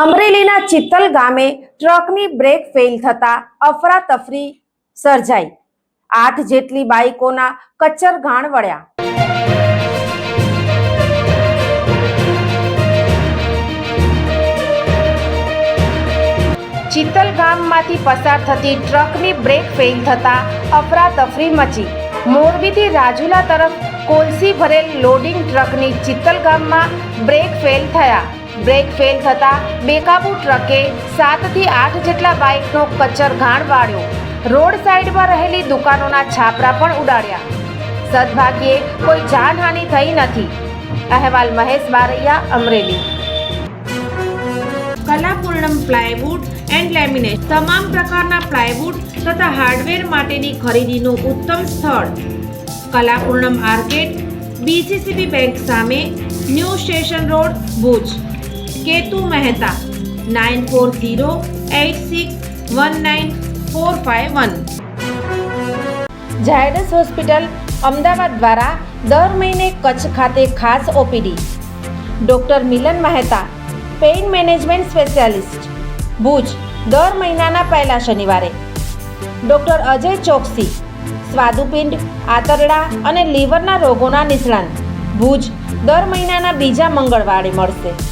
અમરેલીના ચિત્તલ ગામે ટ્રકની break fail થતા અફરાતફરી સર્જાઈ. આઠ જેટલી બાઇકોના કચ્છર ઘાણ વળ્યા. ચિત્તલ ગામમાંથી પસાર થતી ટ્રકની બ્રેક ફેલ થતા અફરાતફરી મચી. મોરબીથી રાજુલા તરફ કોલસી ભરેલ લોડિંગ ટ્રકની ચિત્તલ ગામમાં બ્રેક ફેલ થયા. બ્રેક ફેલ થતા બેકાબુ ટ્રકે સાતથી આઠ જેટલા બાઇકનો કચ્ચર ઘાણ વાળ્યો. રોડ સાઈડમાં રહેલી દુકાનોના છાપરા પણ ઉડાડ્યા. સદભાગ્યે કોઈ જાનહાનિ થઈ નથી. અહેવાલ Mahesh Baraiya, Amreli. Kalapurnam plywood and laminate તમામ પ્રકારના પ્લાયવુડ તથા હાર્ડવેર માટેની ખરીદીનું ઉત્તમ સ્થળ. કલાપૂર્ણમ આર્કેટ બીસીસીબી બેંક સામે new station road, Bhuj. Ketu Mehta nine four zero eight six one nine four five one Zydus hospital Ahmedabad દ્વારા દર મહિને કચ્છ ખાતે ખાસ OPD. Doctor Milan Mehta, pain management specialist, Bhuj, દર મહિનાના પહેલા શનિવારે. ડૉક્ટર અજય ચોકસી, સ્વાદુપિંડ, આંતરડા અને લીવરના રોગોના નિષ્ણાંત, ભુજ, દર મહિનાના બીજા મંગળવારે મળશે.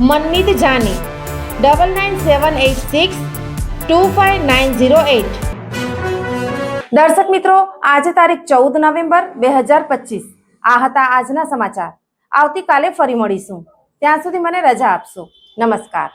Manmeet Jani. Double nine seven eight six two five nine zero eight દર્શક મિત્રો, આજે તારીખ ચૌદ નવેમ્બર બે હજાર પચીસ. આ હતા આજના સમાચાર. આવતીકાલે ફરી મળીશું. ત્યાં સુધી મને રજા આપશો. નમસ્કાર.